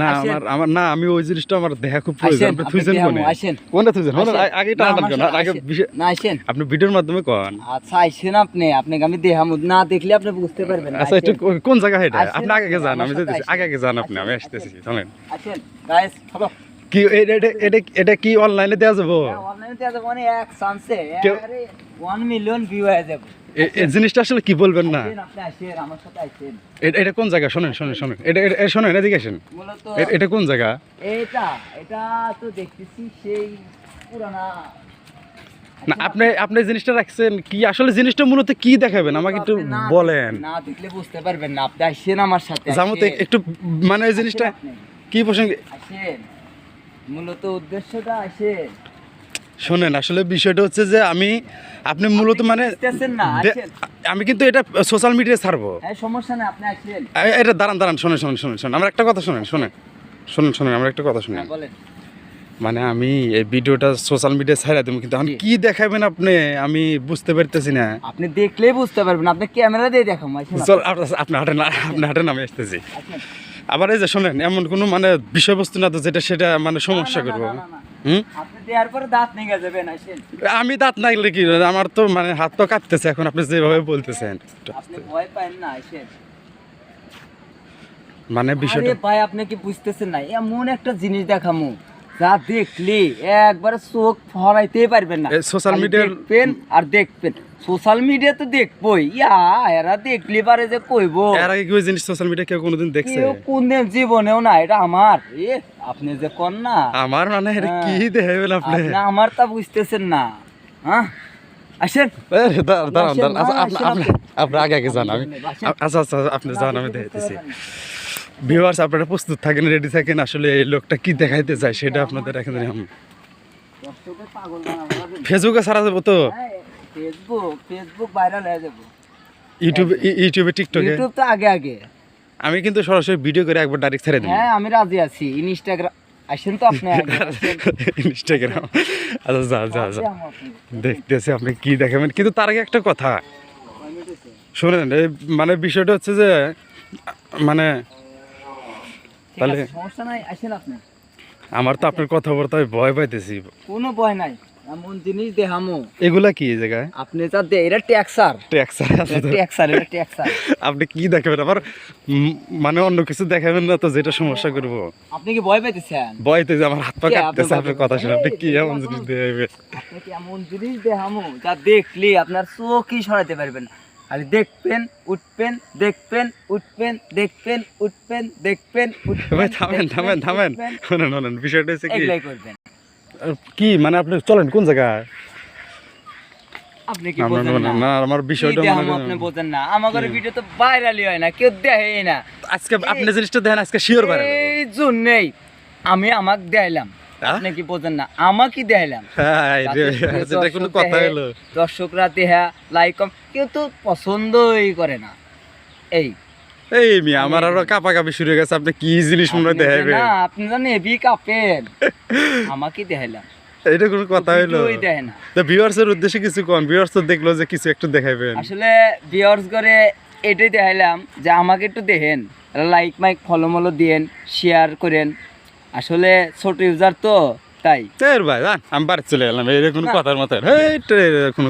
না। আমার আমার না আমি ওই জিনিসটা আমার দেখা খুব প্রয়োজন। আপনি আপনি থুইছেন কোনে? আসেন। কোনটা থুইছেন? হন, আগে না, টানা আমার টানবেন সাথে আগে না আসেন। আপনি ভিডিওর মাধ্যমে কন। আচ্ছা আসেন আপনি। আপনাকে আমি দেহা না দেখলে আপনি বুঝতে পারবেন। আচ্ছা একটু কোন জায়গা এটা? আপনি আগে আগে যান আমি যেতেছি। আগে আগে যান আপনি আমি আসতেছি চলেন। আসেন গাইস চলো। কি এটা এটা এটা কি অনলাইনে দেওয়া যাব? অনলাইনে দেওয়া যাবে মানে এক চান্সে মিলিয়ন ভিউ হয়ে যাবে। এই জিনিসটা আসলে কি বলবেন না? এটা কোন জায়গা? শোনেন শোনেন শোনেন। এটা এটা- শোনেন এদিকে আসেন। এটা কোন জায়গা? এটা এটা তো দেখতেছি সেই পুরানা না আপনি আপনি জিনিসটা রাখছেন কি আসলে জিনিসটা মূলত কি দেখাবেন? আমাকে একটু বলেন। না দেখলে বুঝতে পারবেন না। আপনি আসেন আমার সাথে জামতে একটু মানে এই জিনিসটা কি প্রসঙ্গে আসেন। মূলত উদ্দেশ্যটা আসেন শোনেন আসলে বিষয়টা হচ্ছে যে আমি আপনি মূলত মানে আমি কিন্তু এটা সোশ্যাল মিডিয়ায় ছাড়বো। হ্যাঁ সমস্যা আপনি আসেন। এটা দাঁড়ান দাঁড়ান শোনেন শোনেন শোনেন শোনেন আমার একটা কথা শোনেন শোনেন শোনেন শোনেন আমার একটা কথা শুনেন। হ্যাঁ, মানে আমি এই ভিডিওটা সোশ্যাল মিডিয়ায় ছাড়া দেবো কিন্তু এখন কি দেখাবেন আপনি? আমি বুঝতে পারতেছি না। আপনি দেখলেই বুঝতে পারবেন আপনি ক্যামেরা দিয়ে দেখাম চল আপনি। হাঁটেন আপনি হাঁটেন আমি আসতেছি। আবার এই যে শোনেন এমন কোনো মানে বিষয়বস্তু না তো যেটা সেটা মানে সমস্যা না, না, করব। না, না, না। আমি দাঁত নাগলে কি আমার তো মানে হাত তো কাঁপতেছে এখন আপনি যেভাবে বলতেছেন। পান না মানে বিষয়টা ভাই আপনি কি বুঝতেছেন না? এমন একটা জিনিস দেখামু যা দেখলে একবারে চোখ ফরাইতেই পারবেন না। খালি media- দেখবেন আর দেখবেন। সোশ্যাল মিডিয়া তো দেখবই। ইয়া এরা দেখলে পারে যে কইবো। এর আগে কি ওই জিনিস সোশ্যাল মিডিয়া কেউ কোনোদিন দেখছে? কেউ কোনদিন জীবনেও না এটা আমার। এ আপনি যে কন না। আমার মানে এটা কি দেখাবেন আপনি? আপনি আমার তা বুঝতেছেন না। হ্যাঁ? আসেন। দাঁড়ান দাঁড়ান আচ্ছা, আপনি আপনি আগে আগে যান আমি আচ্ছা আচ্ছা আপনি যান আমি দেখাইতেছি ভিউয়ার্স আপনারা প্রস্তুত থাকেন রেডি থাকেন আসলে এই লোকটা কি দেখাইতে চায় সেটা আপনাদের এখন হবে। ফেসবুকে ছাড়া যাব তো? হ্যাঁ, ফেসবুক ফেসবুক ভাইরাল হয়ে যাব। ইউটিউবে ইউটিউবে টিকটকে ইউটিউব তো আগে আগে। আমি কিন্তু সরাসরি ভিডিও করে একবার ডাইরেক্ট ছেড়ে দিই হ্যাঁ আমি রাজি আছি। ইনস্টাগ্রাম আসেন তো আপনি ইনস্টাগ্রাম আচ্ছা যা যা যা। দেখতেছি আপনি কি দেখাবেন। কিন্তু তার আগে একটা কথা। শোনেন মানে বিষয়টা হচ্ছে যে মানে তাহলে- সমস্যা নাই আসেন আপনি। আমার তো আপনার কথাবার্তায় ভয় পাইতেছি। কোনো ভয় নাই। এমন জিনিস দেখামো। এগুলা কি এই জায়গায়? আপনি যা দে এটা ট্যাক্সার। ট্যাক্সার ট্যাক্সার এটা ট্যাক্সার। আপনি কি দেখাবেন? আবার মানে অন্য কিছু দেখাবেন না তো যেটা সমস্যা করব। আপনি কি ভয় পাইতেছেন? ভয়তে যে আমার হাত পা কাঁপতেছে আপনার কথা শুনে। আপনি কি এমন জিনিস দেখাবেন আপনি কি এমন জিনিস দেখামো? যা দেখলে আপনার চোখই সরাতে পারবেন। খালি দেখবেন উঠবেন দেখবেন উঠবেন দেখবেন উঠবেন দেখবেন উঠবেন ভাই থামেন থামেন থামেন। উঠবেন, শোনেন শোনেন বিষয়টা হচ্ছে কি? করবেন। কি মানে আপনি চলেন কোন জায়গায়? আপনি কি না, না, বোঝেন না, না? না আমার বিষয়টা মানে- আপনি বোঝেন না। আমাদের ভিডিও তো ভাইরালই হয় না কেউ দেখেই না। আজকে আপনি জিনিসটা দেখেন আজকে শিওর এই জন্যই আমি আমাকে দেখাইলাম। হ্যাঁ? আপনি কি বোঝেন না? আমাকে দেখাইলাম। সেটা কোনো কথা হলো। দর্শকরা দেহা লাইক কম কেউ তো পছন্দই করে না। এই এই মিয়া আমার আরও কাপা কাপি শুরু গেছে আপনি কি জিনিস মনে না আপনি কাপেন আমাকে দেখাইলাম। এটা কোনো কথা না। তো ভিউয়ার্সের উদ্দেশ্যে কিছু কোন? ভিউয়ার্স তো দেখল যে কিছু একটু দেখাবেন আসলে ভিউয়ার্স করে এটাই দেখাইলাম যে আমাকে একটু দেখেন লাইক মাইক ফলো মলো দিয়েন শেয়ার করেন। আসলে ছোট ইউজার তো তাই। এর ভাই আমি বাড়ি চলে গেলাম এর কোনো না। কথার মতো। কোনো